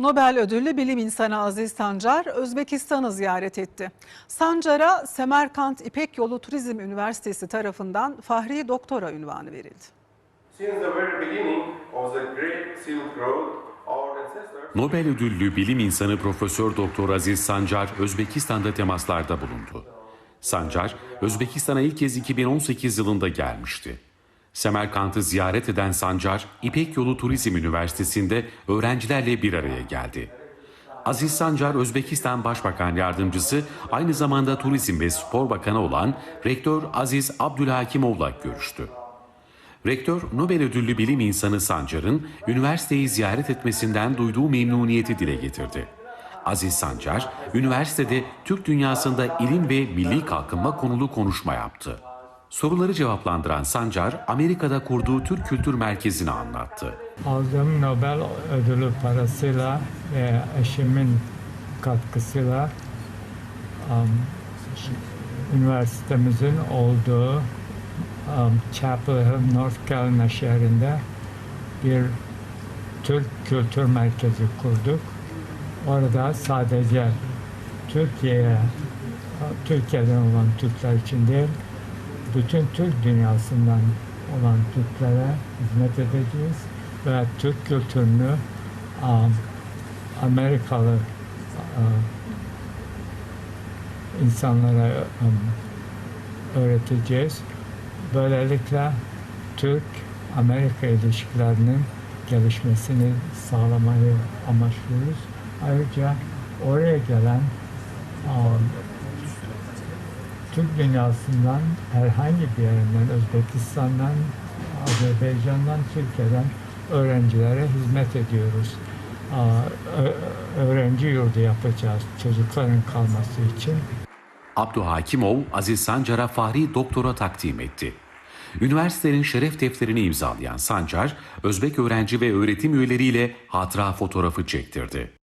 Nobel ödüllü bilim insanı Aziz Sancar Özbekistan'ı ziyaret etti. Sancar'a Semerkant İpek Yolu Turizm Üniversitesi tarafından Fahri Doktora ünvanı verildi. Nobel ödüllü bilim insanı Profesör Doktor Aziz Sancar Özbekistan'da temaslarda bulundu. Sancar, Özbekistan'a ilk kez 2018 yılında gelmişti. Semerkant'ı ziyaret eden Sancar, İpek Yolu Turizm Üniversitesi'nde öğrencilerle bir araya geldi. Aziz Sancar, Özbekistan Başbakan Yardımcısı, aynı zamanda Turizm ve Spor Bakanı olan Rektör Aziz Abdülhakimov'la görüştü. Rektör, Nobel ödüllü bilim insanı Sancar'ın üniversiteyi ziyaret etmesinden duyduğu memnuniyeti dile getirdi. Aziz Sancar, üniversitede Türk dünyasında ilim ve milli kalkınma konulu konuşma yaptı. Soruları cevaplandıran Sancar, Amerika'da kurduğu Türk Kültür Merkezi'ni anlattı. Aldığım Nobel ödülü parasıyla ve eşimin katkısıyla um, üniversitemizin olduğu um, Chapel Hill, North Carolina şehrinde bir Türk Kültür Merkezi kurduk. Orada sadece Türkiye'ye, Türkiye'den olan Türkler için değil, bütün Türk dünyasından olan Türklere hizmet edeceğiz ve Türk kültürünü um, Amerikalı um, insanlara um, öğreteceğiz. Böylelikle Türk-Amerika ilişkilerinin gelişmesini sağlamayı amaçlıyoruz. Ayrıca oraya gelen um, Türk dünyasından herhangi bir yerinden, Özbekistan'dan, Azerbaycan'dan, Türkiye'den öğrencilere hizmet ediyoruz. Öğrenci yurdu yapacağız çocukların kalması için. Abdülhakimov, Aziz Sancar'a Fahri Doktora takdim etti. Üniversitenin şeref defterini imzalayan Sancar, Özbek öğrenci ve öğretim üyeleriyle hatıra fotoğrafı çektirdi.